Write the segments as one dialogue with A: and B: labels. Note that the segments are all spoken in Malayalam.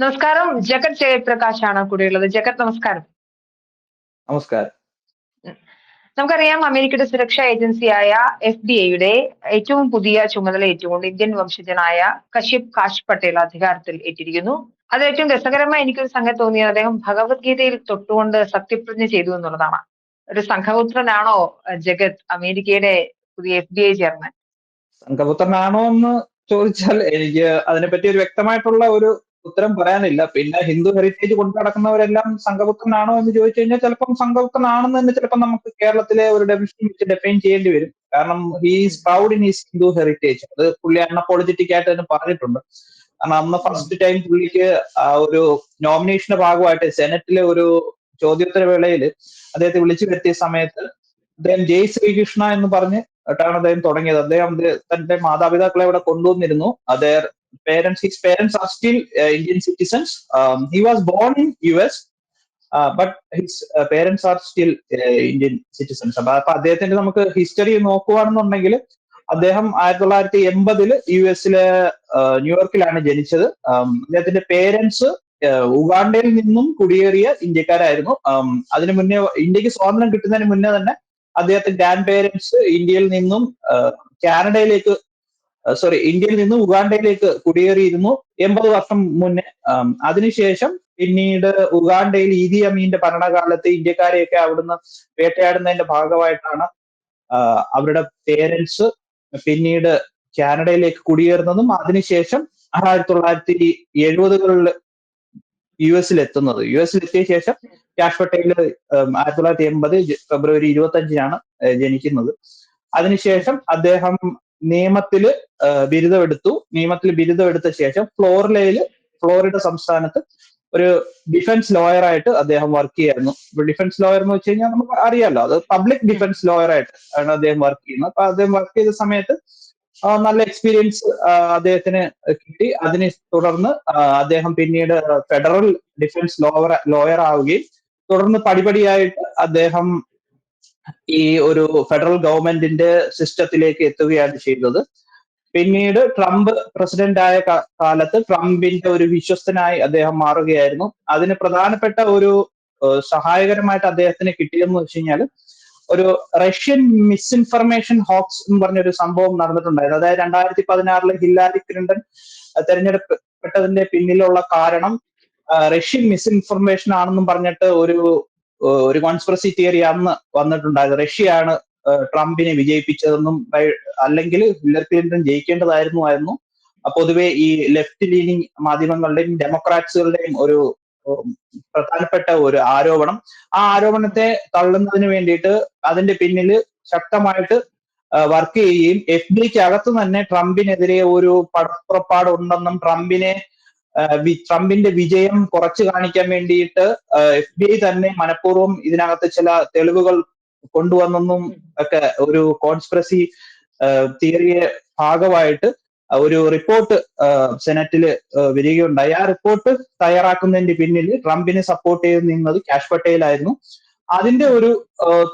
A: നമസ്കാരം. ജഗത് ജയപ്രകാശാണ് കൂടെയുള്ളത്. ജഗത് നമസ്കാരം.
B: നമസ്കാരം.
A: നമുക്കറിയാം അമേരിക്കയുടെ സുരക്ഷാ ഏജൻസിയായ എഫ് ഡി എയുടെ ഏറ്റവും പുതിയ ചുമതല ഏറ്റുകൊണ്ട് ഇന്ത്യൻ വംശജനായ കശ്യപ് കാശ് പട്ടേൽ അധികാരത്തിൽ ഏറ്റിരിക്കുന്നു. അത് ഏറ്റവും രസകരമായി എനിക്കൊരു സംഘം തോന്നിയത് അദ്ദേഹം ഭഗവത്ഗീതയിൽ തൊട്ടുകൊണ്ട് സത്യപ്രതിജ്ഞ ചെയ്തു എന്നുള്ളതാണ്. ഒരു സംഘപുത്രനാണോ ജഗത് അമേരിക്കയുടെ പുതിയ എഫ് ഡി ഐ ചെയർമാൻ?
B: സംഘപുത്രനാണോ എന്ന് ചോദിച്ചാൽ എനിക്ക് അതിനെപ്പറ്റി ഒരു വ്യക്തമായിട്ടുള്ള ഒരു ഉത്തരം പറയാനില്ല. പിന്നെ ഹിന്ദു ഹെറിറ്റേജ് കൊണ്ടു നടക്കുന്നവരെല്ലാം എന്ന് ചോദിച്ചു കഴിഞ്ഞാൽ ചിലപ്പം സംഘപുത്രനാണെന്ന് തന്നെ ചിലപ്പോൾ നമുക്ക് കേരളത്തിലെ ഒരു ഡെഫിനിഷൻ വെച്ച് ഡിഫൈൻ ചെയ്യേണ്ടി വരും. കാരണം he's proud in his Hindu heritage അത് പുള്ളി അൺഅപ്പോളജറ്റിക് ആയിട്ട് തന്നെ പറഞ്ഞിട്ടുണ്ട്. കാരണം അന്ന് ഫസ്റ്റ് ടൈം പുള്ളിക്ക് ഒരു നോമിനേഷന്റെ ഭാഗമായിട്ട് സെനറ്റിലെ ഒരു ചോദ്യോത്തര വേളയിൽ അദ്ദേഹത്തെ വിളിച്ചു വരുത്തിയ സമയത്ത് അദ്ദേഹം ജയ് ശ്രീകൃഷ്ണ എന്ന് പറഞ്ഞ് ാണ് അദ്ദേഹം തുടങ്ങിയത്. അദ്ദേഹം തന്റെ മാതാപിതാക്കളെ ഇവിടെ കൊണ്ടുവന്നിരുന്നു. അദ്ദേഹം parents his parents are still Indian citizens he was born in U S but his parents are still Indian citizens അപ്പൊ അപ്പൊ അദ്ദേഹത്തിന്റെ നമുക്ക് ഹിസ്റ്ററി നോക്കുകയാണെന്നുണ്ടെങ്കിൽ അദ്ദേഹം ആയിരത്തി തൊള്ളായിരത്തി എൺപതിൽ യു എസിലെ ന്യൂയോർക്കിലാണ് ജനിച്ചത്. Um, അദ്ദേഹത്തിന്റെ പേരൻസ് ഉഗാണ്ടയിൽ നിന്നും കുടിയേറിയ ഇന്ത്യക്കാരായിരുന്നു. Um, അതിനു മുന്നേ ഇന്ത്യയ്ക്ക് സ്വാതന്ത്ര്യം കിട്ടുന്നതിന് മുന്നേ തന്നെ അദ്ദേഹത്തെ ഗ്രാൻഡ് പേരൻസ് ഇന്ത്യയിൽ നിന്നും കാനഡയിലേക്ക് സോറി ഇന്ത്യയിൽ നിന്ന് ഉഗാണ്ടയിലേക്ക് കുടിയേറിയിരുന്നു എൺപത് വർഷം മുന്നേ. അതിനുശേഷം പിന്നീട് ഉഗാണ്ടയിൽ ഈദി അമീന്റെ ഭരണകാലത്ത് ഇന്ത്യക്കാരെയൊക്കെ അവിടുന്ന് വേട്ടയാടുന്നതിന്റെ ഭാഗമായിട്ടാണ് അവരുടെ പേരൻസ് പിന്നീട് കാനഡയിലേക്ക് കുടിയേറുന്നതും അതിനുശേഷം ആയിരത്തി തൊള്ളായിരത്തി എഴുപതുകളിൽ യു എസിൽ എത്തുന്നത് യു എസിൽ എത്തിയ ശേഷം കാഷ്പട്ടയിൽ ആയിരത്തി തൊള്ളായിരത്തി എൺപത് ഫെബ്രുവരി ഇരുപത്തി അഞ്ചിനാണ് ജനിക്കുന്നത്. അതിനുശേഷം അദ്ദേഹം നിയമത്തിൽ ആ, ബിരുദമെടുത്തു. നിയമത്തിൽ ബിരുദമെടുത്ത ശേഷം ഫ്ലോറിഡയിൽ ഫ്ലോറിഡ സംസ്ഥാനത്ത് ഒരു ഡിഫൻസ് ലോയർ ആയിട്ട് അദ്ദേഹം വർക്ക് ചെയ്യായിരുന്നു ഡിഫൻസ് ലോയർ എന്ന് വെച്ച് കഴിഞ്ഞാൽ നമുക്ക് അറിയാലോ അത് പബ്ലിക് ഡിഫൻസ് ലോയർ ആയിട്ട് ആണ് അദ്ദേഹം വർക്ക് ചെയ്യുന്നത്. അപ്പൊ അദ്ദേഹം വർക്ക് ചെയ്ത സമയത്ത് നല്ല എക്സ്പീരിയൻസ് അദ്ദേഹത്തിന് കിട്ടി. അതിനെ തുടർന്ന് അദ്ദേഹം പിന്നീട് ഫെഡറൽ ഡിഫൻസ് ലോയർ ലോയർ ആവുകയും തുടർന്ന് പടിപടിയായിട്ട് അദ്ദേഹം ഈ ഒരു ഫെഡറൽ ഗവൺമെന്റിന്റെ സിസ്റ്റത്തിലേക്ക് എത്തുകയാണ് ചെയ്തത്. പിന്നീട് ട്രംപ് പ്രസിഡന്റ് ആയ കാലത്ത് ട്രംപിന്റെ ഒരു വിശ്വസ്തനായി അദ്ദേഹം മാറുകയായിരുന്നു. അതിന് പ്രധാനപ്പെട്ട ഒരു സഹായകരമായിട്ട് അദ്ദേഹത്തിന് കിട്ടിയെന്ന് വെച്ച് കഴിഞ്ഞാൽ ഒരു റഷ്യൻ മിസ്ഇൻഫർമേഷൻ ഹോക്സ് എന്ന് പറഞ്ഞൊരു സംഭവം നടന്നിട്ടുണ്ടായിരുന്നു. അതായത് രണ്ടായിരത്തി പതിനാറിലെ ഹില്ലാരി ക്ലിന്റൺ തെരഞ്ഞെടുക്കപ്പെട്ടതിന്റെ പിന്നിലുള്ള കാരണം റഷ്യൻ മിസ്ഇൻഫർമേഷൻ ആണെന്നും പറഞ്ഞിട്ട് ഒരു ഒരു കോൺസ്പിറസി തിയറി അന്ന് വന്നിട്ടുണ്ടായത്. റഷ്യയാണ് ട്രംപിനെ വിജയിപ്പിച്ചതെന്നും അല്ലെങ്കിൽ ഹില്ലറി ക്ലിന്റൺ ജയിക്കേണ്ടതായിരുന്നു ആയിരുന്നു. പൊതുവെ ഈ ലെഫ്റ്റ് ലീനിങ് മാധ്യമങ്ങളുടെയും ഡെമോക്രാറ്റ്സുകളുടെയും ഒരു പ്രധാനപ്പെട്ട ഒരു ആരോപണം. ആ ആരോപണത്തെ തള്ളുന്നതിന് വേണ്ടിയിട്ട് അതിന്റെ പിന്നിൽ ശക്തമായിട്ട് വർക്ക് ചെയ്യുകയും എഫ് അകത്ത് തന്നെ ട്രംപിനെതിരെ ഒരു പടപ്പുറപ്പാട് ഉണ്ടെന്നും ട്രംപിനെ ട്രംപിന്റെ വിജയം കുറച്ചു കാണിക്കാൻ വേണ്ടിയിട്ട് എഫ് ബി ഐ തന്നെ മനഃപൂർവം ഇതിനകത്ത് ചില തെളിവുകൾ കൊണ്ടുവന്നെന്നും ഒക്കെ ഒരു കോൺസ്പിറസി തിയറിയെ ഭാഗമായിട്ട് ഒരു റിപ്പോർട്ട് സെനറ്റിൽ വരികയുണ്ടായി. ആ റിപ്പോർട്ട് തയ്യാറാക്കുന്നതിന്റെ പിന്നിൽ ട്രംപിനെ സപ്പോർട്ട് ചെയ്ത് നിന്നത് കാഷ് പട്ടേലായിരുന്നു. അതിന്റെ ഒരു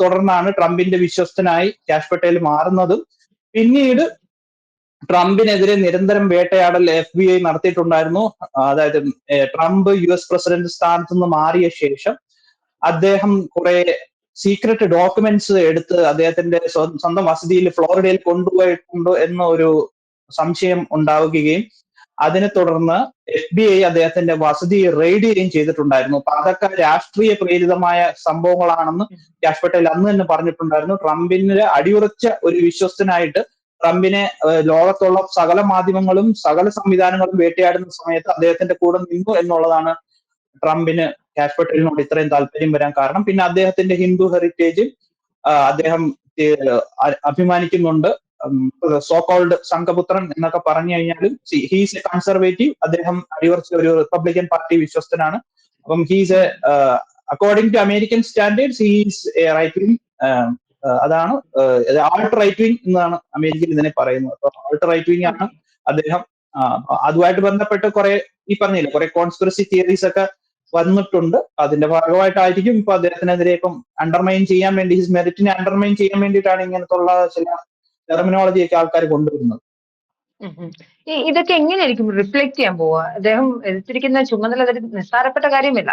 B: തുടർന്നാണ് ട്രംപിന്റെ വിശ്വസ്തനായി കാഷ് പട്ടേൽ മാറുന്നതും. പിന്നീട് ട്രംപിനെതിരെ നിരന്തരം വേട്ടയാടൽ എഫ് ബി ഐ നടത്തിയിട്ടുണ്ടായിരുന്നു. അതായത് ട്രംപ് യു എസ് പ്രസിഡന്റ് സ്ഥാനത്ത് നിന്ന് മാറിയ ശേഷം അദ്ദേഹം കുറെ സീക്രട്ട് ഡോക്യുമെന്റ്സ് എടുത്ത് അദ്ദേഹത്തിന്റെ സ്വ- സ്വന്തം വസതിയിൽ ഫ്ലോറിഡയിൽ കൊണ്ടുപോയിട്ടുണ്ടോ എന്ന ഒരു സംശയം ഉണ്ടാവുകയും അതിനെ തുടർന്ന് എഫ് ബി ഐ അദ്ദേഹത്തിന്റെ വസതി റെയ്ഡ് ചെയ്യുകയും ചെയ്തിട്ടുണ്ടായിരുന്നു. അപ്പൊ അതൊക്കെ രാഷ്ട്രീയ പ്രേരിതമായ സംഭവങ്ങളാണെന്ന് കാഷ് പട്ടേൽ അന്ന് തന്നെ പറഞ്ഞിട്ടുണ്ടായിരുന്നു. ട്രംപിന് അടിയുറച്ച ഒരു വിശ്വസ്തനായിട്ട് ട്രംപിനെ ലോകത്തുള്ള സകല മാധ്യമങ്ങളും സകല സംവിധാനങ്ങളും വേട്ടയാടുന്ന സമയത്ത് അദ്ദേഹത്തിന്റെ കൂടെ നിന്നു എന്നുള്ളതാണ് ട്രംപിന് കാഷ് പട്ടേലിനോട് ഇത്രയും താല്പര്യം വരാൻ കാരണം. പിന്നെ അദ്ദേഹത്തിന്റെ ഹിന്ദു ഹെറിറ്റേജ് അദ്ദേഹം അഭിമാനിക്കുന്നുണ്ട്. സോ കോൾഡ് സംഘപുത്രൻ എന്നൊക്കെ പറഞ്ഞു കഴിഞ്ഞാലും ഹീസ് എ കൺസർവേറ്റീവ് അദ്ദേഹം അടിവർച്ച ഒരു റിപ്പബ്ലിക്കൻ പാർട്ടി വിശ്വസ്തനാണ്. അപ്പം he's a according to American standards he's a right അതാണ് ആൾട്ട് റൈറ്റ് വിങ് എന്നാണ് അമേരിക്കയിൽ ഇതിനെ പറയുന്നത്. അപ്പൊ ആൾട്ട് റൈറ്റ് വിങ് ആണ് അദ്ദേഹം അതുമായിട്ട് ബന്ധപ്പെട്ട് കുറെ ഈ പറഞ്ഞില്ല കുറെ കോൺസ്പിറസി തിയറീസ് ഒക്കെ വന്നിട്ടുണ്ട്. അതിന്റെ ഭാഗമായിട്ടായിരിക്കും ഇപ്പൊ അദ്ദേഹത്തിനെതിരെ ഇപ്പം അണ്ടർമൈൻ ചെയ്യാൻ വേണ്ടി ഹിസ് മെറിറ്റിനെ അണ്ടർമൈൻ ചെയ്യാൻ വേണ്ടിയിട്ടാണ് ഇങ്ങനത്തുള്ള ചില ടെർമിനോളജി ഒക്കെ ആൾക്കാർ കൊണ്ടുവരുന്നത്.
A: ഇതൊക്കെ എങ്ങനെയായിരിക്കും? റിഫ്ലക്ട് ചെയ്യാൻ പോവുക അദ്ദേഹം എടുത്തിരിക്കുന്ന ചുമതല നിസ്സാരപ്പെട്ട കാര്യമല്ല.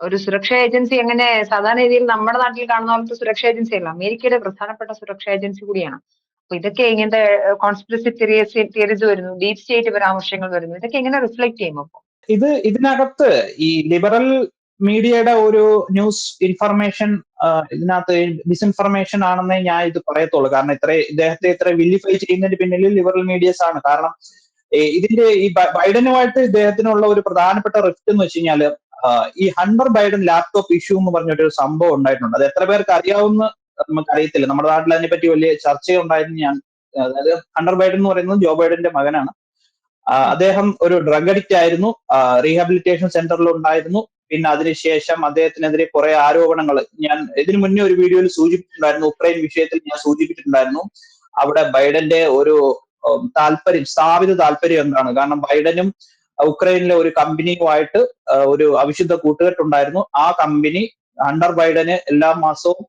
A: ഒരു സുരക്ഷാ ഏജൻസി എങ്ങനെ സാധാരണ രീതിയിൽ നമ്മുടെ നാട്ടിൽ കാണുന്ന പോലത്തെ സുരക്ഷാ ഏജൻസി അല്ല അമേരിക്കയുടെ പ്രധാനപ്പെട്ട സുരക്ഷാ ഏജൻസി കൂടിയാണ്. അപ്പൊ ഇതൊക്കെ ഇങ്ങനത്തെ കോൺസ്പിറസി തിയറീസ് തിയറീസ് വരുന്നു ഡീപ് സ്റ്റേറ്റ് പരാമർശങ്ങൾ വരുന്നു. ഇതൊക്കെ എങ്ങനെ റിഫ്ലക്ട് ചെയ്യും അപ്പൊ?
B: ഇത് ഇതിനകത്ത് ഈ ലിബറൽ മീഡിയയുടെ ഒരു ന്യൂസ് ഇൻഫർമേഷൻ ഇതിനകത്ത് ഡിസ്ഇൻഫർമേഷൻ ആണെന്നേ ഞാൻ ഇത് പറയത്തുള്ളൂ. കാരണം ഇത്ര ഇദ്ദേഹത്തെ ഇത്ര വില്ലിഫൈ ചെയ്യുന്നതിന് പിന്നിൽ ലിബറൽ മീഡിയസ് ആണ്. കാരണം ഇതിന്റെ ഈ ബൈഡനുമായിട്ട് ഇദ്ദേഹത്തിനുള്ള ഒരു പ്രധാനപ്പെട്ട റിഫ്റ്റ് എന്ന് വെച്ച് കഴിഞ്ഞാൽ ഈ ഹണ്ടർ ബൈഡൻ ലാപ്ടോപ്പ് ഇഷ്യൂ എന്ന് പറഞ്ഞിട്ടൊരു സംഭവം ഉണ്ടായിട്ടുണ്ട്. അത് എത്ര പേർക്ക് അറിയാവുന്ന നമുക്ക് അറിയത്തില്ല നമ്മുടെ നാട്ടിൽ അതിനെപ്പറ്റി വലിയ ചർച്ചയുണ്ടായിരുന്നു ഞാൻ. അതായത് ഹണ്ടർ ബൈഡൻ എന്ന് പറയുന്നത് ജോ ബൈഡന്റെ മകനാണ്. അദ്ദേഹം ഒരു ഡ്രഗ് അഡിക്റ്റ് ആയിരുന്നു. റീഹാബിലിറ്റേഷൻ സെന്ററിൽ ഉണ്ടായിരുന്നു. പിന്നെ അതിനുശേഷം അദ്ദേഹത്തിനെതിരെ കുറെ ആരോപണങ്ങൾ ഞാൻ ഇതിനു മുന്നേ ഒരു വീഡിയോയിൽ സൂചിപ്പിച്ചിട്ടുണ്ടായിരുന്നു. ഉക്രൈൻ വിഷയത്തിൽ ഞാൻ സൂചിപ്പിച്ചിട്ടുണ്ടായിരുന്നു. അവിടെ ബൈഡന്റെ ഒരു താല്പര്യം സ്ഥാപിത താല്പര്യം എന്താണ്? കാരണം ബൈഡനും ഉക്രൈനിലെ ഒരു കമ്പനിയുമായിട്ട് ഒരു അവിശുദ്ധ കൂട്ടുകെട്ടുണ്ടായിരുന്നു. ആ കമ്പനി അണ്ടർ ബൈഡന് എല്ലാ മാസവും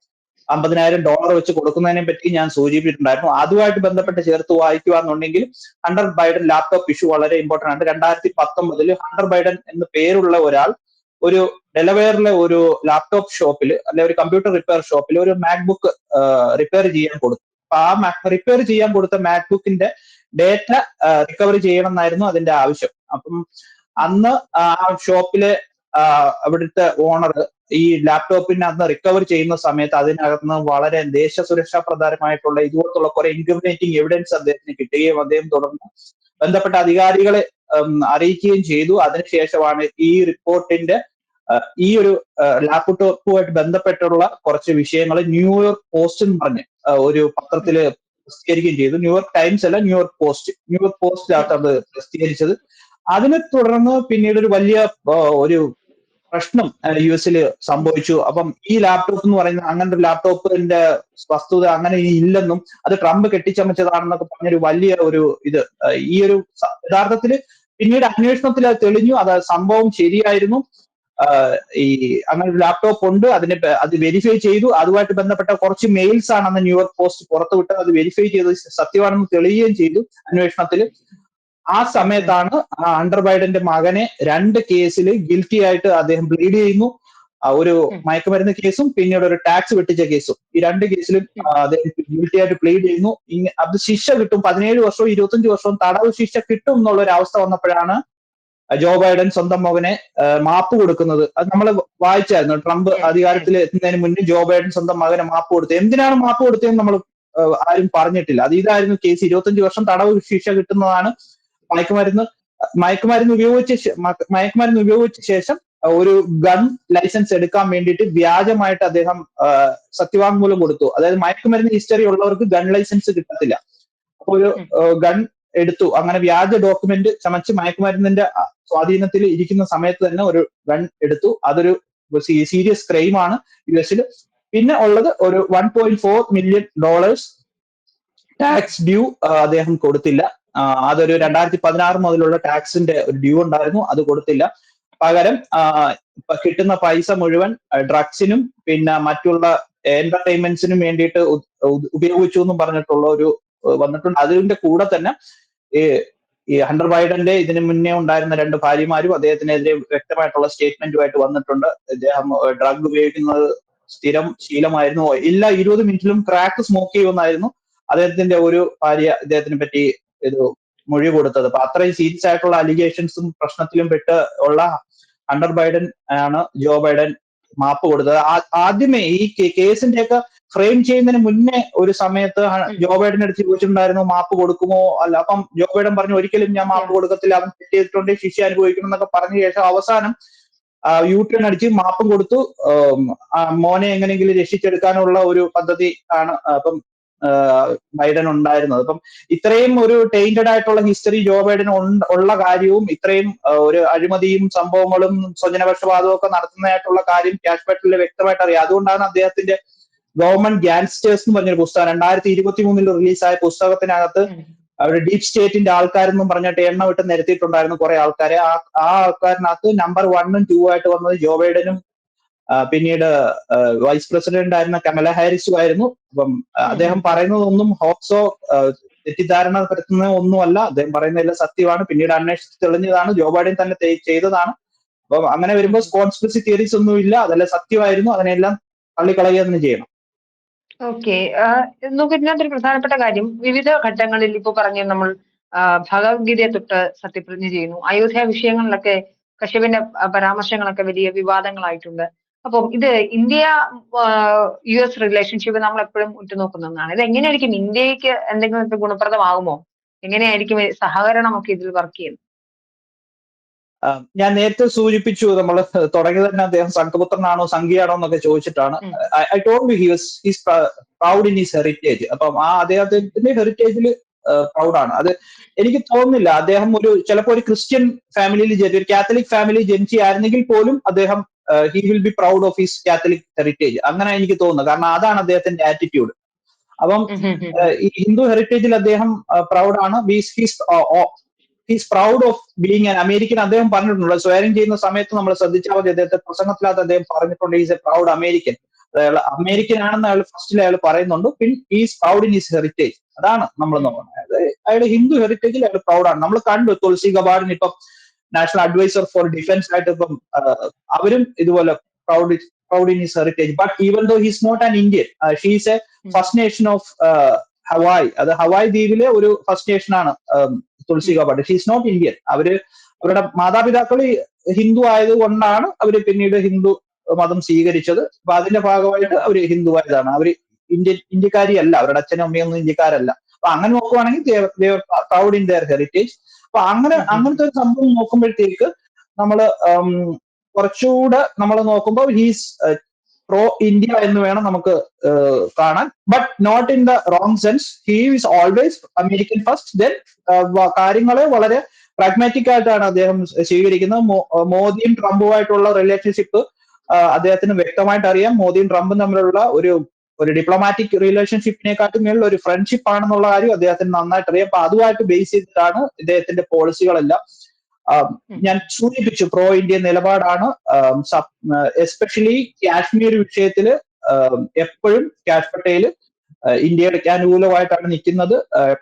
B: അമ്പതിനായിരം ഡോളർ വെച്ച് കൊടുക്കുന്നതിനെ പറ്റി ഞാൻ സൂചിപ്പിച്ചിട്ടുണ്ടായിരുന്നു. അതുമായിട്ട് ബന്ധപ്പെട്ട് ചേർത്ത് വായിക്കുകയാണെന്നുണ്ടെങ്കിൽ ഹണ്ടർ ബൈഡൻ ലാപ്ടോപ്പ് ഇഷ്യൂ വളരെ ഇമ്പോർട്ടന്റ് ആണ്. രണ്ടായിരത്തി പത്തൊമ്പതിൽ ഹണ്ടർ ബൈഡൻ എന്ന് പേരുള്ള ഒരാൾ ഒരു ഡെലവെയറിലെ ഒരു ലാപ്ടോപ്പ് ഷോപ്പിൽ അല്ലെ ഒരു കമ്പ്യൂട്ടർ റിപ്പയർ ഷോപ്പിൽ ഒരു മാക്ബുക്ക് റിപ്പയർ ചെയ്യാൻ കൊടുത്തു. അപ്പൊ ആ റിപ്പയർ ചെയ്യാൻ കൊടുത്ത മാക്ബുക്കിന്റെ ഡേറ്റ റിക്കവറി ചെയ്യണം എന്നായിരുന്നു അതിന്റെ ആവശ്യം. അപ്പം അന്ന് ആ ഷോപ്പിലെ അവിടുത്തെ ഓണർ ഈ ലാപ്ടോപ്പിനെ അന്ന് റിക്കവർ ചെയ്യുന്ന സമയത്ത് അതിനകത്ത് വളരെ ദേശസുരക്ഷാ പ്രധാനമായിട്ടുള്ള ഇതുപോലത്തുള്ള കുറെ ഇൻക്രിമിനേറ്റിംഗ് എവിഡൻസ് അദ്ദേഹത്തിന് കിട്ടുകയും അദ്ദേഹം തുടർന്ന് ബന്ധപ്പെട്ട അധികാരികളെ അറിയിക്കുകയും ചെയ്തു. അതിനുശേഷമാണ് ഈ റിപ്പോർട്ടിന്റെ ഈ ഒരു ലാപ്ടോപ്പുമായിട്ട് ബന്ധപ്പെട്ടുള്ള കുറച്ച് വിഷയങ്ങൾ ന്യൂയോർക്ക് പോസ്റ്റ് എന്ന് പറഞ്ഞ് ഒരു പത്രത്തിൽ പ്രസിദ്ധീകരിക്കുകയും ചെയ്തു. ന്യൂയോർക്ക് ടൈംസ് അല്ല ന്യൂയോർക്ക് പോസ്റ്റ്. ന്യൂയോർക്ക് പോസ്റ്റിലാണ് അത് പ്രസിദ്ധീകരിച്ചത് അതിനെ തുടർന്ന് പിന്നീട് ഒരു വലിയ ഒരു പ്രശ്നം യു എസിൽ സംഭവിച്ചു. അപ്പം ഈ ലാപ്ടോപ്പ് എന്ന് പറയുന്ന അങ്ങനത്തെ ഒരു ലാപ്ടോപ്പിന്റെ വസ്തുത അങ്ങനെ ഇല്ലെന്നും അത് ട്രംപ് കെട്ടിച്ചമച്ചതാണെന്നൊക്കെ പറഞ്ഞൊരു വലിയ ഒരു ഇത് ഈ ഒരു യഥാർത്ഥത്തിൽ പിന്നീട് അന്വേഷണത്തിൽ അത് തെളിഞ്ഞു. അത് സംഭവം ശരിയായിരുന്നു. ഈ അങ്ങനെ ഒരു ലാപ്ടോപ്പ് ഉണ്ട്. അതിനെ അത് വെരിഫൈ ചെയ്തു. അതുമായിട്ട് ബന്ധപ്പെട്ട കുറച്ച് മെയിൽസ് ആണ് അന്ന് ന്യൂയോർക്ക് പോസ്റ്റ് പുറത്തുവിട്ട് അത് വെരിഫൈ ചെയ്ത് സത്യമാണെന്ന് തെളിയുകയും ചെയ്തു അന്വേഷണത്തിൽ. ആ സമയത്താണ് ആ അണ്ടർ ബൈഡന്റെ മകനെ രണ്ട് കേസിൽ ഗിൽറ്റി ആയിട്ട് അദ്ദേഹം പ്ലീഡ് ചെയ്യുന്നു. ഒരു. മയക്കുമരുന്ന് കേസും പിന്നീട് ഒരു ടാക്സ് വെട്ടിച്ച കേസും. ഈ രണ്ട് കേസിലും അദ്ദേഹം ഗിൽറ്റി ആയിട്ട് പ്ലീഡ് ചെയ്യുന്നു. അത് ശിക്ഷ കിട്ടും. പതിനേഴ് വർഷവും ഇരുപത്തഞ്ച് വർഷവും തടവ് ശിക്ഷ കിട്ടും എന്നുള്ള ഒരു അവസ്ഥ വന്നപ്പോഴാണ് ജോ ബൈഡൻ സ്വന്തം മകനെ മാപ്പ് കൊടുക്കുന്നത്. അത് നമ്മൾ വായിച്ചായിരുന്നു. ട്രംപ് അധികാരത്തിൽ എത്തുന്നതിന് മുന്നേ ജോ ബൈഡൻ സ്വന്തം മകനെ മാപ്പ് കൊടുത്തത് എന്തിനാണ് മാപ്പ് കൊടുത്തതെന്ന് നമ്മൾ ആരും പറഞ്ഞിട്ടില്ല. അത് ഇതായിരുന്നു കേസ്. ഇരുപത്തഞ്ച് വർഷം തടവ് ശിക്ഷ കിട്ടുന്നതാണ് മയക്കുമരുന്ന് മയക്കുമരുന്ന് ഉപയോഗിച്ച മയക്കുമരുന്ന് ഉപയോഗിച്ച ശേഷം ഒരു ഗൺ ലൈസൻസ് എടുക്കാൻ വേണ്ടിയിട്ട് വ്യാജമായിട്ട് അദ്ദേഹം സത്യവാങ്മൂലം കൊടുത്തു. അതായത് മയക്കുമരുന്ന് ഹിസ്റ്ററി ഉള്ളവർക്ക് ഗൺ ലൈസൻസ് കിട്ടത്തില്ല. അപ്പൊ ഒരു ഗൺ എടുത്തു. അങ്ങനെ വ്യാജ ഡോക്യുമെന്റ് ചമച്ച് മയക്കുമരുന്നിന്റെ സ്വാധീനത്തിൽ ഇരിക്കുന്ന സമയത്ത് തന്നെ ഒരു ഗൺ എടുത്തു. അതൊരു സീരിയസ് ക്രൈം ആണ് യു എസിൽ പിന്നെ ഉള്ളത് ഒരു one point four million dollars tax due അദ്ദേഹം കൊടുത്തില്ല. അതൊരു രണ്ടായിരത്തി പതിനാറ് മുതലുള്ള ടാക്സിന്റെ ഒരു ഡ്യൂ ഉണ്ടായിരുന്നു. അത് കൊടുത്തില്ല. പകരം കിട്ടുന്ന പൈസ മുഴുവൻ ഡ്രഗ്സിനും പിന്നെ മറ്റുള്ള എന്റർടൈൻമെന്റ്സിനും വേണ്ടിയിട്ട് ഉപയോഗിച്ചു എന്നും പറഞ്ഞിട്ടുള്ള ഒരു വന്നിട്ടുണ്ട്. അതിന്റെ കൂടെ തന്നെ ഈ ഈ ഹണ്ടർ ബൈഡന്റെ ഇതിനു മുന്നേ ഉണ്ടായിരുന്ന രണ്ട് ഭാര്യമാരും അദ്ദേഹത്തിനെതിരെ വ്യക്തമായിട്ടുള്ള സ്റ്റേറ്റ്മെന്റുമായിട്ട് വന്നിട്ടുണ്ട്. അദ്ദേഹം ഡ്രഗ് ഉപയോഗിക്കുന്നത് സ്ഥിരം ശീലമായിരുന്നു. എല്ലാ ഇരുപത് മിനിറ്റിലും ക്രാക്ക് സ്മോക്ക് ചെയ്യുമെന്നായിരുന്നു അദ്ദേഹത്തിന്റെ ഒരു ഭാര്യ ഇദ്ദേഹത്തിനെ പറ്റി ഇത് മൊഴി കൊടുത്തത്. അപ്പൊ അത്രയും സീരിയസ് ആയിട്ടുള്ള അലിഗേഷൻസും പ്രശ്നത്തിലും പെട്ട് ഉള്ള അണ്ടർ ബൈഡൻ ആണ് ജോ ബൈഡൻ മാപ്പ് കൊടുത്തത്. ആ- ആദ്യമേ ഈ കേസിന്റെ ഒക്കെ ഫ്രെയിം ചെയ്യുന്നതിന് മുന്നേ ഒരു സമയത്ത് ജോ ബൈഡൻ അടുത്ത് ചോദിച്ചിട്ടുണ്ടായിരുന്നു മാപ്പ് കൊടുക്കുമോ? അല്ല അപ്പം ജോ ബൈഡൻ പറഞ്ഞു ഒരിക്കലും ഞാൻ മാപ്പ് കൊടുക്കത്തില്ല. അവൻ തെറ്റ് ചെയ്തിട്ടുണ്ടെങ്കിൽ ശിക്ഷ അനുഭവിക്കണം എന്നൊക്കെ പറഞ്ഞ ശേഷം അവസാനം യു ടേൺ അടിച്ച് മാപ്പും കൊടുത്തു. മോനെ എങ്ങനെയെങ്കിലും രക്ഷിച്ചെടുക്കാനുള്ള ഒരു പദ്ധതി ആണ് അപ്പം ബൈഡൻ ഉണ്ടായിരുന്നത് അപ്പം ഇത്രയും ഒരു ടൈന്റഡ് ആയിട്ടുള്ള ഹിസ്റ്ററി ജോ ബൈഡൻ ഉള്ള കാര്യവും ഇത്രയും ഒരു അഴിമതിയും സംഭവങ്ങളും സ്വജനപക്ഷപാതവും ഒക്കെ നടത്തുന്നതായിട്ടുള്ള കാര്യം ക്യാഷ് ബാറ്റിൽ വ്യക്തമായിട്ട് അറിയാം. അതുകൊണ്ടാണ് അദ്ദേഹത്തിന്റെ ഗവൺമെന്റ് ഗ്യാങ്സ്റ്റേഴ്സ് എന്ന് പറഞ്ഞൊരു പുസ്തകം രണ്ടായിരത്തി ഇരുപത്തി മൂന്നിൽ റിലീസായ പുസ്തകത്തിനകത്ത് അവർ ഡീപ് സ്റ്റേറ്റിന്റെ ആൾക്കാരെന്നും പറഞ്ഞിട്ട് എണ്ണ വിട്ട് നിരത്തിയിട്ടുണ്ടായിരുന്നു കുറെ ആൾക്കാരെ. ആ ആ ആൾക്കാരിനകത്ത് നമ്പർ വണ്ണും ടൂ ആയിട്ട് വന്നത് ജോ ബൈഡനും പിന്നീട് വൈസ് പ്രസിഡന്റ് ആയിരുന്ന കമല ഹാരിസും ആയിരുന്നു. അപ്പം അദ്ദേഹം പറയുന്നതൊന്നും ഹോക്സോ തെറ്റിദ്ധാരണ പരത്തുന്ന ഒന്നുമല്ല. അദ്ദേഹം പറയുന്നതെല്ലാം സത്യമാണ്. പിന്നീട് അന്വേഷിച്ച് തെളിഞ്ഞതാണ്. ജോ ബൈഡൻ തന്നെ ചെയ്തതാണ്. അപ്പം അങ്ങനെ വരുമ്പോൾ കോൺസ്പിറസി തിയറീസ് ഒന്നും ഇല്ല. അതെല്ലാം സത്യമായിരുന്നു. അതിനെല്ലാം തള്ളിക്കളയുക തന്നെ ചെയ്യണം.
A: ഓക്കെ. നമുക്ക് ഇതിനകത്തൊരു പ്രധാനപ്പെട്ട കാര്യം. വിവിധ ഘട്ടങ്ങളിൽ ഇപ്പോൾ പറഞ്ഞ നമ്മൾ ഭഗവത്ഗീതയെ തൊട്ട് സത്യപ്രതിജ്ഞ ചെയ്യുന്നു. അയോധ്യ വിഷയങ്ങളിലൊക്കെ കശ്യപിന്റെ പരാമർശങ്ങളൊക്കെ വലിയ വിവാദങ്ങളായിട്ടുണ്ട്. അപ്പം ഇത് ഇന്ത്യ യു എസ് റിലേഷൻഷിപ്പ് നമ്മൾ എപ്പോഴും ഉറ്റുനോക്കുന്നതാണ് ഒന്നാണ് ഇത് എങ്ങനെയായിരിക്കും ഇന്ത്യയ്ക്ക് എന്തെങ്കിലും ഗുണപ്രദമാകുമോ? എങ്ങനെയായിരിക്കും സഹകരണം ഒക്കെ ഇതിൽ വർക്ക് ചെയ്യുന്നത്?
B: ഞാൻ നേരത്തെ സൂചിപ്പിച്ചു നമ്മൾ തുടങ്ങി തന്നെ അദ്ദേഹം സംഘപുത്രനാണോ സംഘിയാണോ എന്നൊക്കെ ചോദിച്ചിട്ടാണ്. I told he was his proud in his heritage അപ്പം ആ അദ്ദേഹത്തിന്റെ ഹെറിറ്റേജിൽ പ്രൗഡാണ് അത് എനിക്ക് തോന്നുന്നില്ല. അദ്ദേഹം ഒരു ചിലപ്പോൾ ഒരു ക്രിസ്ത്യൻ ഫാമിലിയിൽ ജനിച്ച ഒരു കാത്തലിക് ഫാമിലി ജനിച്ചായിരുന്നെങ്കിൽ പോലും അദ്ദേഹം he will be proud of his Catholic heritage അങ്ങനെ എനിക്ക് തോന്നുന്നത് കാരണം അതാണ് അദ്ദേഹത്തിന്റെ ആറ്റിറ്റ്യൂഡ് അപ്പം ഈ ഹിന്ദു ഹെറിറ്റേജിൽ അദ്ദേഹം പ്രൗഡ് ആണ്. He's proud of being an American അദ്ദേഹം പറഞ്ഞിട്ടുണ്ട്. സ്വയം ചെയ്യുന്ന സമയത്ത് നമ്മൾ ശ്രദ്ധിച്ചാൽ മതി. അദ്ദേഹത്തെ പ്രസംഗത്തിനകത്ത് അദ്ദേഹം പറഞ്ഞിട്ടുണ്ട്. ഈസ് എ പ്രൗഡ് അമേരിക്കൻ അയാൾ അമേരിക്കൻ ആണെന്ന് അയാൾ ഫസ്റ്റിൽ അയാൾ പറയുന്നുണ്ട്. പിൻ is proud in is heritage അതാണ് നമ്മൾ നോക്കുന്നത്. അതായത് അയാളുടെ ഹിന്ദു ഹെറിറ്റേജിൽ അയാൾ പ്രൗഡാണ് നമ്മൾ കണ്ടു തുളസി ഗബാഡിന് ഇപ്പം നാഷണൽ അഡ്വൈസർ ഫോർ ഡിഫൻസ് ആയിട്ട് ഇപ്പം അവരും ഇതുപോലെ proud proud in his heritage but even though his not an Indian she's a first nation of Hawaii അത് ഹവായ് ദ്വീപിലെ ഒരു ഫസ്റ്റ് നേഷൻ ആണ് Tulsi Gabbard she's not Indian അവർ അവരുടെ മാതാപിതാക്കൾ ഹിന്ദു ആയത് കൊണ്ടാണ് അവർ പിന്നീട് ഹിന്ദു മതം സ്വീകരിച്ചത്. അപ്പൊ അതിന്റെ ഭാഗമായിട്ട് അവർ ഹിന്ദുവായതാണ്. അവർ അവർ ഇന്ത്യ ഇന്ത്യക്കാരി അല്ല അവരുടെ അച്ഛനും അമ്മയൊന്നും ഇന്ത്യക്കാരല്ല. അപ്പൊ അങ്ങനെ നോക്കുവാണെങ്കിൽ പ്രൗഡ് ഇൻ ദയർ ഹെറിറ്റേജ് അപ്പൊ അങ്ങനെ. അങ്ങനത്തെ ഒരു സംഭവം നോക്കുമ്പോഴത്തേക്ക് നമ്മൾ ഉം, കുറച്ചുകൂടെ നമ്മൾ നോക്കുമ്പോൾ ഹീസ് പ്രോ ഇന്ത്യ എന്ന് വേണം നമുക്ക് കാണാൻ. But not in the wrong sense he is always American first then കാര്യങ്ങളെ വളരെ പ്രാഗ്മാറ്റിക് ആയിട്ടാണ് അദ്ദേഹം സ്വീകരിക്കുന്നത്. മോദിയും ട്രംപുമായിട്ടുള്ള റിലേഷൻഷിപ്പ് അദ്ദേഹത്തിന് വ്യക്തമായിട്ട് അറിയാം മോദിയും ട്രംപും തമ്മിലുള്ള ഒരു ഒരു ഡിപ്ലോമാറ്റിക് റിലേഷൻഷിപ്പിനെക്കാട്ടും മേളിൽ ഒരു ഫ്രണ്ട്ഷിപ്പ് ആണെന്നുള്ള കാര്യം അദ്ദേഹത്തിന് നന്നായിട്ട് അറിയാം അപ്പൊ അതുമായിട്ട് ബേസ് ചെയ്തിട്ടാണ് ഇദ്ദേഹത്തിന്റെ പോളിസികളെല്ലാം ഞാൻ സൂചിപ്പിച്ചു പ്രോ ഇന്ത്യ നിലപാടാണ് എസ്പെഷ്യലി കാശ്മീർ വിഷയത്തിൽ എപ്പോഴും കാഷ് ഇന്ത്യയുടെ അനുകൂലമായിട്ടാണ് നിൽക്കുന്നത്.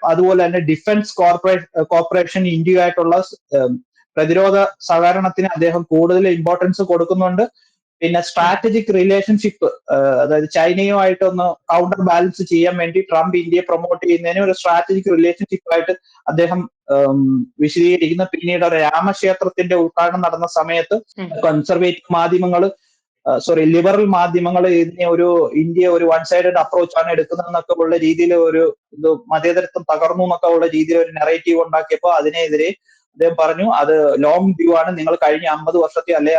B: അതുപോലെ തന്നെ ഡിഫൻസ് കോർപ്പറേഷൻ കോർപ്പറേഷൻ ഇന്ത്യയുമായിട്ടുള്ള പ്രതിരോധ സഹകരണത്തിന് അദ്ദേഹം കൂടുതൽ ഇമ്പോർട്ടൻസ് കൊടുക്കുന്നുണ്ട്. പിന്നെ സ്ട്രാറ്റജിക് റിലേഷൻഷിപ്പ് അതായത് ചൈനയുമായിട്ടൊന്ന് കൗണ്ടർ ബാലൻസ് ചെയ്യാൻ വേണ്ടി ട്രംപ് ഇന്ത്യയെ പ്രൊമോട്ട് ചെയ്യുന്നതിന് ഒരു സ്ട്രാറ്റജിക് റിലേഷൻഷിപ്പ് ആയിട്ട് അദ്ദേഹം വിശദീകരിക്കുന്ന. പിന്നീട് രാമക്ഷേത്രത്തിന്റെ ഉദ്ഘാടനം നടന്ന സമയത്ത് കൺസർവേറ്റീവ് മാധ്യമങ്ങൾ സോറി ലിബറൽ മാധ്യമങ്ങൾ ഇതിനെ ഒരു ഇന്ത്യ ഒരു വൺ സൈഡഡ് അപ്രോച്ച് ആണ് എടുക്കുന്നതെന്നൊക്കെ ഉള്ള രീതിയിൽ ഒരു ഇത് മതേതരത്വം തകർന്നു എന്നൊക്കെ ഉള്ള രീതിയിൽ ഒരു നെറേറ്റീവ് ഉണ്ടാക്കിയപ്പോൾ അതിനെതിരെ അദ്ദേഹം പറഞ്ഞു അത് ലോങ് വ്യൂ ആണ്. നിങ്ങൾ കഴിഞ്ഞ അമ്പത് വർഷത്തെ അല്ലെ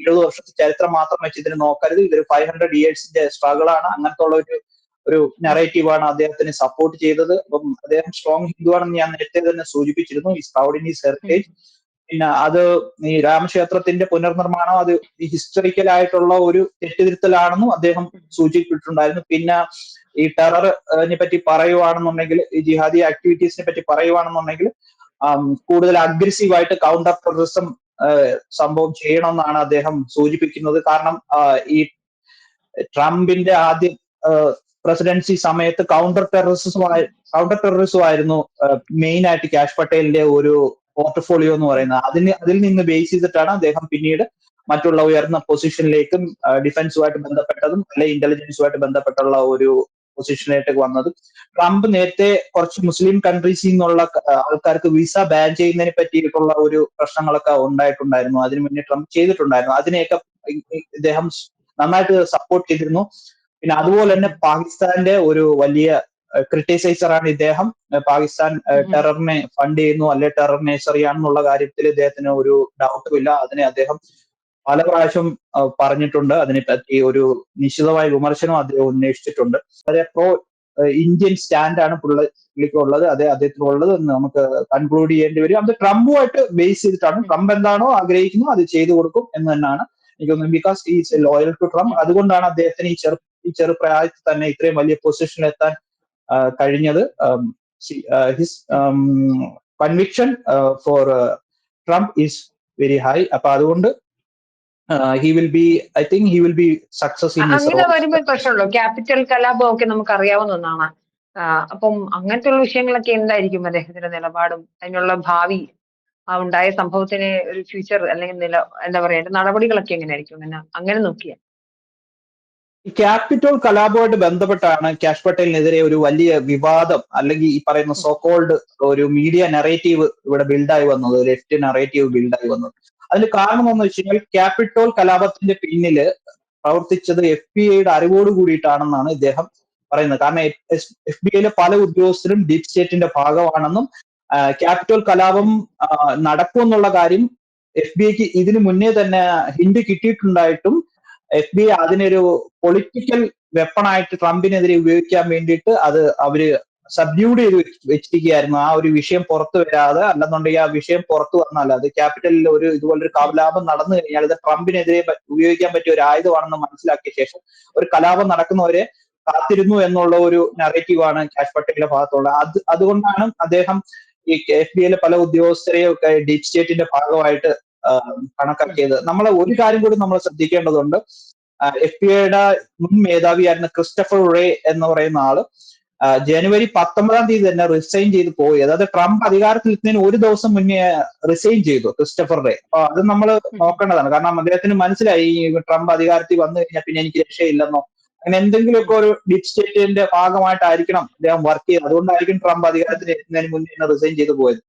B: ഇരുപത് വർഷത്തെ ചരിത്രം മാത്രം വെച്ച് ഇതിന് നോക്കരുത്. ഇതൊരു ഫൈവ് ഹൺഡ്രഡ് ഇയേഴ്സിന്റെ സ്ട്രഗിൾ ആണ്. അങ്ങനത്തെ ഉള്ള ഒരു ഒരു നെറേറ്റീവ് ആണ് അദ്ദേഹത്തിന് സപ്പോർട്ട് ചെയ്തത്. അപ്പം അദ്ദേഹം സ്ട്രോങ് ഹിന്ദു ആണെന്ന് ഞാൻ നേരത്തെ തന്നെ സൂചിപ്പിച്ചിരുന്നു. ഈ പ്രൗഡ് ഇൻ ഈസ് ഹെറിറ്റേജ് പിന്നെ അത് ഈ രാമക്ഷേത്രത്തിന്റെ പുനർനിർമ്മാണം അത് ഹിസ്റ്ററിക്കൽ ആയിട്ടുള്ള ഒരു തെറ്റുതിരുത്തലാണെന്നും അദ്ദേഹം സൂചിപ്പിച്ചിട്ടുണ്ടായിരുന്നു. പിന്നെ ഈ ടെററിനെ പറ്റി പറയുവാണെന്നുണ്ടെങ്കിൽ ഈ ജിഹാദി ആക്ടിവിറ്റീസിനെ പറ്റി പറയുവാണെന്നുണ്ടെങ്കിൽ കൂടുതൽ അഗ്രസീവ് ആയിട്ട് കൗണ്ടർ ടെററിസം സംഭവം ചെയ്യണമെന്നാണ് അദ്ദേഹം സൂചിപ്പിക്കുന്നത്. കാരണം ഈ ട്രംപിന്റെ ആദ്യ പ്രസിഡൻസി സമയത്ത് കൗണ്ടർ ടെററിസം കൗണ്ടർ ടെററിസം ആയിരുന്നു മെയിൻ ആയിട്ട് കാഷ് പട്ടേലിന്റെ ഒരു പോർട്ട്ഫോളിയോ എന്ന് പറയുന്നത്. അതിന് അതിൽ നിന്ന് ബേസ് ചെയ്തിട്ടാണ് അദ്ദേഹം പിന്നീട് മറ്റുള്ള ഉയർന്ന പൊസിഷനിലേക്കും ഡിഫൻസുമായിട്ട് ബന്ധപ്പെട്ടതും അല്ലെ ഇന്റലിജൻസുമായിട്ട് ബന്ധപ്പെട്ടുള്ള ഒരു പൊസിഷനിലേക്ക് വന്നത്. ട്രംപ് നേരത്തെ കുറച്ച് മുസ്ലിം കൺട്രീസിൽ നിന്നുള്ള ആൾക്കാർക്ക് വിസ ബാൻ ചെയ്യുന്നതിനെ പറ്റിയിട്ടുള്ള ഒരു പ്രശ്നങ്ങളൊക്കെ ഉണ്ടായിട്ടുണ്ടായിരുന്നു. അതിനു മുന്നേ ട്രംപ് ചെയ്തിട്ടുണ്ടായിരുന്നു. അതിനെയൊക്കെ ഇദ്ദേഹം നന്നായിട്ട് സപ്പോർട്ട് ചെയ്തിരുന്നു. പിന്നെ അതുപോലെ തന്നെ പാകിസ്ഥാന്റെ ഒരു വലിയ ക്രിട്ടിസൈസർ ആണ് ഇദ്ദേഹം. പാകിസ്ഥാൻ ടെററിനെ ഫണ്ട് ചെയ്യുന്നു. അല്ലെ ടെററിനെ ശരിയാണെന്നുള്ള കാര്യത്തിൽ ഇദ്ദേഹത്തിന് ഒരു ഡൗട്ടും ഇല്ല. അതിനെ അദ്ദേഹം പല പ്രാവശ്യം പറഞ്ഞിട്ടുണ്ട്. അതിനെപ്പറ്റി ഒരു നിശ്ചിതമായ വിമർശനം അദ്ദേഹം ഉന്നയിച്ചിട്ടുണ്ട്. വളരെ പ്രോ ഇന്ത്യൻ സ്റ്റാൻഡാണ് പുള്ള പുള്ളിക്കുള്ളത്. അതെ അദ്ദേഹത്തിനുള്ളത്. എന്ന് നമുക്ക് കൺക്ലൂഡ് ചെയ്യേണ്ടി വരും. അത് ട്രംപുമായിട്ട് ബേസ് ചെയ്തിട്ടാണ്. ട്രംപ് എന്താണോ ആഗ്രഹിക്കുന്നു അത് ചെയ്തു കൊടുക്കും എന്ന് തന്നെയാണ് എനിക്ക് തോന്നുന്നത്. Because is loyal to Trump അതുകൊണ്ടാണ് അദ്ദേഹത്തിന് ഈ ചെറു ഈ ചെറുപ്രായത്തിൽ തന്നെ ഇത്രയും വലിയ പൊസിഷനിൽ എത്താൻ കഴിഞ്ഞത്. His conviction for Trump is very high അപ്പൊ അതുകൊണ്ട് he will be I think he will be success in
A: അങ്ങനെ വരുമ്പോൾ പ്രശ്നമുള്ളൂ. ക്യാപിറ്റൽ കലാപം ഒക്കെ നമുക്ക് അറിയാവുന്ന ഒന്നാണ്. അപ്പം അപ്പം അങ്ങനത്തെയുള്ള വിഷയങ്ങളൊക്കെ എന്തായിരിക്കും അദ്ദേഹത്തിന്റെ നിലപാടും അതിനുള്ള ഭാവി ഉണ്ടായ സംഭവത്തിന് ഒരു ഫ്യൂച്ചർ അല്ലെങ്കിൽ നില എന്താ പറയാ നടപടികളൊക്കെ എങ്ങനെയായിരിക്കും? അങ്ങനെ അങ്ങനെ നോക്കിയാൽ.
B: ക്യാപിറ്റോൾ കലാപവുമായിട്ട് ബന്ധപ്പെട്ടാണ് കാഷ് പട്ടേലിനെതിരെ ഒരു വലിയ വിവാദം അല്ലെങ്കിൽ ഈ പറയുന്ന സോ കോൾഡ് ഒരു മീഡിയ നെറേറ്റീവ് ഇവിടെ ബിൽഡായി വന്നത് ലെഫ്റ്റ് നെറേറ്റീവ് ബിൽഡായി വന്നത്. അതിന് കാരണം എന്ന് വെച്ച് കഴിഞ്ഞാൽ ക്യാപിറ്റോൾ കലാപത്തിന്റെ പിന്നിൽ പ്രവർത്തിച്ചത് എഫ് ബി ഐയുടെ അറിവോട് കൂടിയിട്ടാണെന്നാണ് ഇദ്ദേഹം പറയുന്നത്. കാരണം എഫ് ബി ഐയിലെ പല ഉദ്യോഗസ്ഥരും ഡീപ് സ്റ്റേറ്റിന്റെ ഭാഗമാണെന്നും ക്യാപിറ്റോൾ കലാപം നടക്കുമെന്നുള്ള കാര്യം എഫ് ബി ഐക്ക് ഇതിനു മുന്നേ തന്നെ ഹിന്റ് കിട്ടിയിട്ടുണ്ടായിട്ടും എഫ് ബി ഐ അതിനൊരു പൊളിറ്റിക്കൽ വെപ്പണായിട്ട് ട്രംപിനെതിരെ ഉപയോഗിക്കാൻ വേണ്ടിയിട്ട് അത് അവർ സബ്ഡ്യൂഡ് ചെയ്ത് വെച്ച് വെച്ചിരിക്കുകയായിരുന്നു. ആ ഒരു വിഷയം പുറത്തു വരാതെ അല്ലെന്നുണ്ടെങ്കിൽ ആ വിഷയം പുറത്തു വന്നാൽ അത് ക്യാപിറ്റലിൽ ഒരു ഇതുപോലൊരു കലാപം നടന്നു കഴിഞ്ഞാൽ ഇത് ട്രംപിനെതിരെ ഉപയോഗിക്കാൻ പറ്റിയ ഒരു ആയുധമാണെന്ന് മനസ്സിലാക്കിയ ശേഷം ഒരു കലാപം നടക്കുന്നവരെ കാത്തിരുന്നു എന്നുള്ള ഒരു നറേറ്റീവാണ് കാഷ് പട്ടേലിന്റെ ഭാഗത്തുള്ളത്. അത് അതുകൊണ്ടാണ് അദ്ദേഹം ഈ എഫ് ബി ഐയിലെ പല ഉദ്യോഗസ്ഥരെയും ഒക്കെ ഡീപ് സ്റ്റേറ്റിന്റെ ഭാഗമായിട്ട് കണക്കാക്കിയത്. നമ്മൾ ഒരു കാര്യം കൂടി നമ്മൾ ശ്രദ്ധിക്കേണ്ടതുണ്ട്. എഫ് ബി ഐയുടെ മുൻ മേധാവിയായിരുന്ന ക്രിസ്റ്റഫർ റേ എന്ന് പറയുന്ന ആൾ ജനുവരി പത്തൊമ്പതാം തീയതി തന്നെ റിസൈൻ ചെയ്ത് പോയി. അതായത് ട്രംപ് അധികാരത്തിൽ എത്തുന്നതിന് ഒരു ദിവസം മുന്നേ റിസൈൻ ചെയ്തു ക്രിസ്റ്റഫർ റേ അപ്പൊ അത് നമ്മൾ നോക്കേണ്ടതാണ്. കാരണം അദ്ദേഹത്തിന് മനസ്സിലായി ട്രംപ് അധികാരത്തിൽ വന്നു കഴിഞ്ഞാൽ പിന്നെ എനിക്ക് രക്ഷയില്ലെന്നോ. അങ്ങനെ എന്തെങ്കിലുമൊക്കെ ഒരു ഡീപ് സ്റ്റേറ്റിന്റെ ഭാഗമായിട്ടായിരിക്കണം അദ്ദേഹം വർക്ക് ചെയ്തത്. അതുകൊണ്ടായിരിക്കും ട്രംപ് അധികാരത്തിൽ എത്തുന്നതിന് മുന്നേ റിസൈൻ ചെയ്തു പോയത്.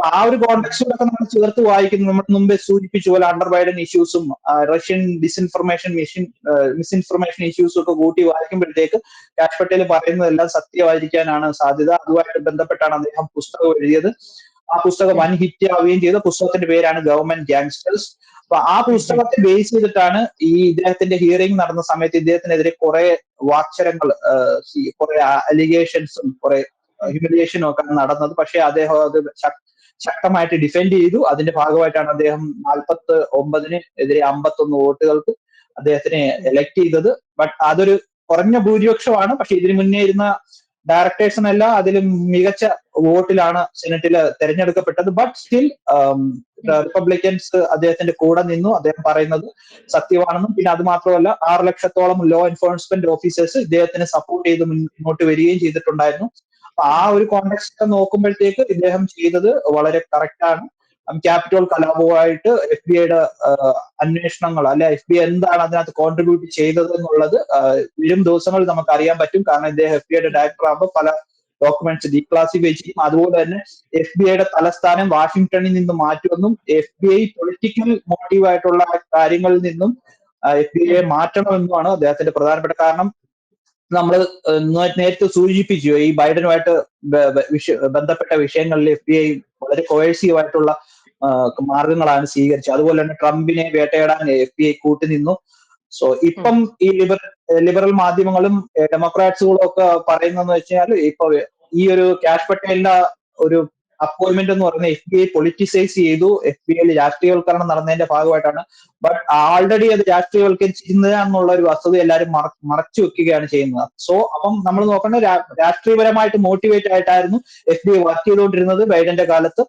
B: അപ്പൊ ആ ഒരു കോൺടെക്സ്റ്റിലൊക്കെ നമ്മൾ ചേർത്ത് വായിക്കുന്നത് നമ്മൾ മുമ്പേ സൂചിപ്പിച്ച പോലെ അണ്ടർ ബൈഡൻ ഇഷ്യൂസും റഷ്യൻ ഡിസ്ഇൻഫർമേഷൻ മിഷൻ മിസ്ഇൻഫർമേഷൻ ഇഷ്യൂസും ഒക്കെ കൂട്ടി വായിക്കുമ്പോഴത്തേക്ക് കാഷ് പട്ടേൽ പറയുന്നതെല്ലാം സത്യമായിരിക്കാനാണ് സാധ്യത. അതുമായിട്ട് ബന്ധപ്പെട്ടാണ് അദ്ദേഹം പുസ്തകം എഴുതിയത്. ആ പുസ്തകം വൻ ഹിറ്റ് ആവുകയും ചെയ്ത. പുസ്തകത്തിന്റെ പേരാണ് ഗവൺമെന്റ് ഗ്യാങ്സ്റ്റേഴ്സ് അപ്പൊ ആ പുസ്തകത്തെ ബേസ് ചെയ്തിട്ടാണ് ഈ ഇദ്ദേഹത്തിന്റെ ഹിയറിംഗ് നടന്ന സമയത്ത് ഇദ്ദേഹത്തിനെതിരെ കുറെ വാക്ചരങ്ങൾ കുറെ അലിഗേഷൻസും കുറെ ഹ്യൂമിലിയേഷനും ഒക്കെ നടന്നത്. പക്ഷെ അദ്ദേഹം അത് ശക്തമായിട്ട് ഡിഫെൻഡ് ചെയ്തു. അതിന്റെ ഭാഗമായിട്ടാണ് അദ്ദേഹം നാൽപ്പത്തി ഒമ്പതിന് എതിരെ അമ്പത്തൊന്ന് വോട്ടുകൾക്ക് അദ്ദേഹത്തിനെ എലക്ട് ചെയ്തത്. ബട്ട് അതൊരു കുറഞ്ഞ ഭൂരിപക്ഷമാണ്. പക്ഷെ ഇതിനു മുന്നേ ഇരുന്ന ഡയറക്ടേഴ്സിനെല്ലാം അതിലും മികച്ച വോട്ടിലാണ് സെനറ്റിൽ തെരഞ്ഞെടുക്കപ്പെട്ടത്. ബട്ട് സ്റ്റിൽ റിപ്പബ്ലിക്കൻസ് അദ്ദേഹത്തിന്റെ കൂടെ നിന്നു. അദ്ദേഹം പറയുന്നത് സത്യമാണെന്നും പിന്നെ അത് മാത്രമല്ല ആറ് ലക്ഷത്തോളം ലോ എൻഫോഴ്സ്മെന്റ് ഓഫീസേഴ്സ് ഇദ്ദേഹത്തിന് സപ്പോർട്ട് ചെയ്ത് മുന്നോട്ട് വരികയും ചെയ്തിട്ടുണ്ടായിരുന്നു. അപ്പൊ ആ ഒരു കോണ്ടെക്സ്റ്റ് നോക്കുമ്പോഴത്തേക്ക് ഇദ്ദേഹം ചെയ്തത് വളരെ കറക്റ്റ് ആണ്. ക്യാപിറ്റോൾ കലാപവുമായിട്ട് എഫ് ബി ഐയുടെ അന്വേഷണങ്ങൾ അല്ലെ എഫ് ബി ഐ എന്താണ് അതിനകത്ത് കോൺട്രിബ്യൂട്ട് ചെയ്തത് എന്നുള്ളത് വരും ദിവസങ്ങളിൽ നമുക്ക് അറിയാൻ പറ്റും. കാരണം ഇദ്ദേഹം എഫ് ബി ഐയുടെ ഡയറക്ടർ ആകുമ്പോൾ പല ഡോക്യുമെന്റ്സ് ഡീക്ലാസിഫൈ ചെയ്യും. അതുപോലെ തന്നെ എഫ് ബി ഐയുടെ തലസ്ഥാനം വാഷിംഗ്ടണിൽ നിന്ന് മാറ്റുമെന്നും എഫ് ബി ഐ പൊളിറ്റിക്കൽ മോട്ടീവായിട്ടുള്ള കാര്യങ്ങളിൽ നിന്നും എഫ് ബി ഐയെ മാറ്റണമെന്നുമാണ് അദ്ദേഹത്തിന്റെ പ്രധാനപ്പെട്ട കാരണം. നമ്മൾ നേരത്തെ സൂചിപ്പിച്ചു ഈ ബൈഡനുമായിട്ട് ബന്ധപ്പെട്ട വിഷയങ്ങളിൽ എഫ് ബി ഐ വളരെ കോഴ്സീവ് ആയിട്ടുള്ള മാർഗങ്ങളാണ് സ്വീകരിച്ചത്. അതുപോലെ തന്നെ ട്രംപിനെ വേട്ടയാടാൻ എഫ് ബി ഐ കൂട്ടുനിന്നു സോ ഇപ്പം ഈ ലിബർ ലിബറൽ മാധ്യമങ്ങളും ഡെമോക്രാറ്റ്സുകളും ഒക്കെ പറയുന്നതെന്ന് വെച്ചാൽ ഇപ്പൊ ഈ ഒരു കാഷ് പട്ടേലിന്റെ ഒരു അപ്പോയിന്റ്മെന്റ് എന്ന് പറയുന്നത് എഫ് ബി ഐ പൊളിറ്റിസൈസ് ചെയ്തു. എഫ് ബി ഐയിൽ രാഷ്ട്രീയവൽക്കരണം നടന്നതിന്റെ ഭാഗമായിട്ടാണ്. ബട്ട് ആൾറെഡി അത് രാഷ്ട്രീയവൽക്കരിച്ചിരുന്നത് എന്നുള്ള ഒരു വസ്തുത എല്ലാവരും മറച്ചു വെക്കുകയാണ് ചെയ്യുന്നത്. സോ അപ്പം നമ്മൾ നോക്കേണ്ട രാ- രാഷ്ട്രീയപരമായിട്ട് മോട്ടിവേറ്റ് ആയിട്ടായിരുന്നു എഫ് ബി ഐ വർക്ക് ചെയ്തുകൊണ്ടിരുന്നത് ബൈഡന്റെ കാലത്ത്.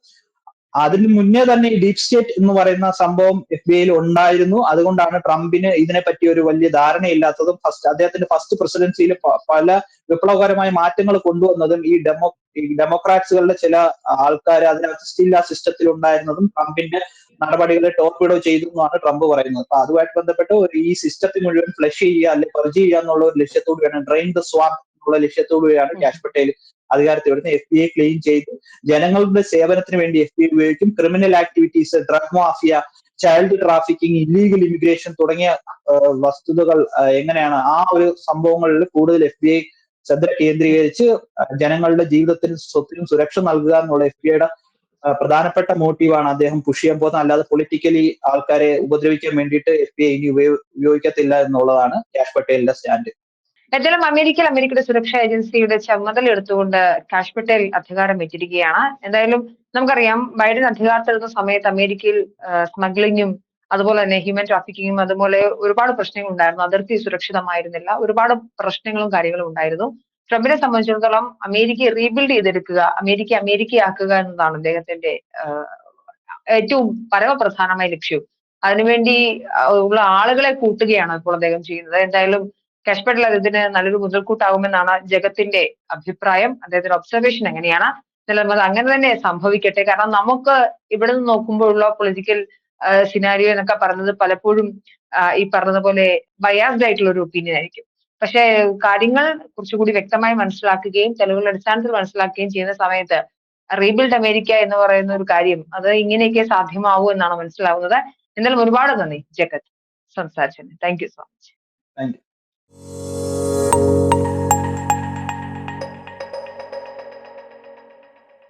B: അതിന് മുന്നേ തന്നെ ഈ ഡീപ് സ്റ്റേറ്റ് എന്ന് പറയുന്ന സംഭവം എഫ് ബി ഐയിൽ ഉണ്ടായിരുന്നു. അതുകൊണ്ടാണ് ട്രംപിന് ഇതിനെപ്പറ്റി ഒരു വലിയ ധാരണയില്ലാത്തതും ഫസ്റ്റ് അദ്ദേഹത്തിന്റെ ഫസ്റ്റ് പ്രസിഡൻസിയിൽ പല വിപ്ലവകരമായ മാറ്റങ്ങൾ കൊണ്ടുവന്നതും ഈ ഡെമോ ഡെമോക്രാറ്റ്സുകളുടെ ചില ആൾക്കാർ അതിനകത്ത് സ്റ്റിൽ ആ സിസ്റ്റത്തിൽ ഉണ്ടായിരുന്നതും ട്രംപിന്റെ നടപടികളെ ടോർപിഡോ ചെയ്തു എന്നാണ് ട്രംപ് പറയുന്നത്. അപ്പൊ അതുമായിട്ട് ബന്ധപ്പെട്ട് ഒരു ഈ സിസ്റ്റത്തിൽ മുഴുവൻ ഫ്ലഷ് ചെയ്യുക അല്ലെങ്കിൽ പെർജ് ചെയ്യുക എന്നുള്ള ഒരു ലക്ഷ്യത്തോടുകയാണ് ഡ്രെയിൻ ദ സ്വാം എന്നുള്ള ലക്ഷ്യത്തോടുകൂടിയാണ് ക്യാഷ് പട്ടേൽ അധികാരത്തിൽ വരുന്നത്. എഫ് ബി ഐ ക്ലെയിം ചെയ്ത് ജനങ്ങളുടെ സേവനത്തിന് വേണ്ടി എഫ് ബി ഐ ഉപയോഗിക്കും. Criminal activities drug mafia child trafficking illegal immigration തുടങ്ങിയ വസ്തുതകൾ എങ്ങനെയാണ് ആ ഒരു സംഭവങ്ങളിൽ കൂടുതൽ എഫ് ബി ഐ ശ്രദ്ധ കേന്ദ്രീകരിച്ച് ജനങ്ങളുടെ ജീവിതത്തിനും സ്വത്തിനും സുരക്ഷ നൽകുക എന്നുള്ള എഫ് ബി ഐയുടെ പ്രധാനപ്പെട്ട മോട്ടീവാണ് അദ്ദേഹം പുഷ് ചെയ്യാൻ പോകുന്നത്. അല്ലാതെ പൊളിറ്റിക്കലി ആൾക്കാരെ ഉപദ്രവിക്കാൻ വേണ്ടിയിട്ട് എഫ് ബി ഐ ഇനി ഉപയോ- ഉപയോഗിക്കത്തില്ല എന്നുള്ളതാണ് ക്യാഷ് പട്ടേലിന്റെ സ്റ്റാൻഡ്
A: ഏതായാലും അമേരിക്കയിൽ അമേരിക്കയുടെ സുരക്ഷാ ഏജൻസിയുടെ ചുമതല എടുത്തുകൊണ്ട് കാഷ് അധികാരം വെച്ചിരിക്കുകയാണ്. എന്തായാലും നമുക്കറിയാം ബൈഡൻ അധികാരത്തിലെത്തുന്ന സമയത്ത് അമേരിക്കയിൽ സ്മഗ്ലിങ്ങും അതുപോലെ തന്നെ ഹ്യൂമൻ ട്രാഫിക്കിങ്ങും അതുപോലെ ഒരുപാട് പ്രശ്നങ്ങൾ ഉണ്ടായിരുന്നു. അതിർത്തി സുരക്ഷിതമായിരുന്നില്ല. ഒരുപാട് പ്രശ്നങ്ങളും കാര്യങ്ങളും ഉണ്ടായിരുന്നു. ട്രംപിനെ സംബന്ധിച്ചിടത്തോളം അമേരിക്കയെ റീബിൽഡ് ചെയ്തെടുക്കുക അമേരിക്ക അമേരിക്കയാക്കുക എന്നതാണ് അദ്ദേഹത്തിന്റെ ഏറ്റവും പരമപ്രധാനമായ ലക്ഷ്യം. അതിനുവേണ്ടി ഉള്ള ആളുകളെ കൂട്ടുകയാണ് ഇപ്പോൾ അദ്ദേഹം ചെയ്യുന്നത്. എന്തായാലും കാഷ് അത് ഇതിന് നല്ലൊരു മുതൽക്കൂട്ടാകുമെന്നാണ് ജഗത്തിന്റെ അഭിപ്രായം. അദ്ദേഹത്തിന്റെ ഒബ്സർവേഷൻ എങ്ങനെയാണ് അത് അങ്ങനെ തന്നെ സംഭവിക്കട്ടെ. കാരണം നമുക്ക് ഇവിടെ നിന്ന് നോക്കുമ്പോഴുള്ള പൊളിറ്റിക്കൽ സിനാരിയോ എന്നൊക്കെ പറഞ്ഞത് പലപ്പോഴും ഈ പറഞ്ഞതുപോലെ ബയാസ്ഡ് ആയിട്ടുള്ള ഒരു ഒപ്പീനിയൻ ആയിരിക്കും. പക്ഷേ കാര്യങ്ങൾ കുറച്ചുകൂടി വ്യക്തമായി മനസ്സിലാക്കുകയും തെളിവുകളുടെ അടിസ്ഥാനത്തിൽ മനസ്സിലാക്കുകയും ചെയ്യുന്ന സമയത്ത് റീബിൽഡ് അമേരിക്ക എന്ന് പറയുന്ന ഒരു കാര്യം അത് ഇങ്ങനെയൊക്കെ സാധ്യമാവൂ എന്നാണ് മനസ്സിലാവുന്നത്. എന്നാലും ഒരുപാട് നന്ദി. ജഗത് സംസാരിച്ചതിന്. Thank you so much
B: you